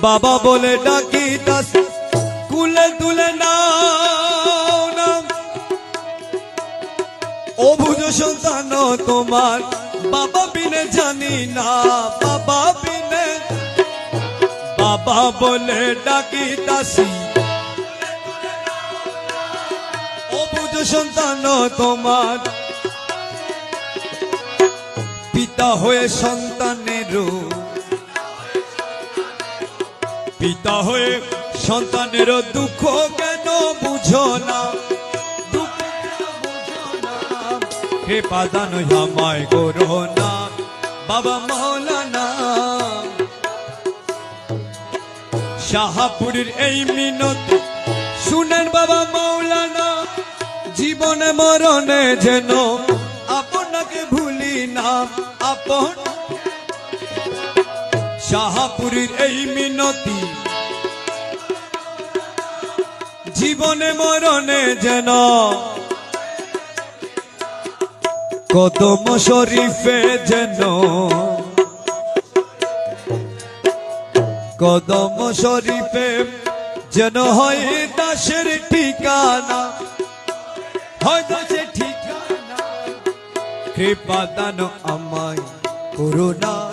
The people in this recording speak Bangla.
বাবা বলে ডাকি দাস। কুলে তুলে না। অভুজ সন্তান তোমার, বাবা বিনে জানি না, বাবা বিনে। বাবা বলে ডাকি দাসী। অবুজ সন্তান তোমার। পিতা হয়ে সন্তানেরও পিতা হয়ে সন্তানের দুঃখ কেন বুঝো না? হে পাদান আমায় করো না, বাবা মৌলানা শাহাপুরীর এই মিনতি শুনেন বাবা মৌলানা, জীবনে মরণে যেন আপনাকে ভুলি না, আপন শাহাপুরীর এই মিনতি। জীবনে মরণে যেন কদম শরীফে যেন কদম শরীফে যেন হয় দাসের ঠিকানা, হয় দাসের ঠিকানা। কৃপা দান আমায় করুণা।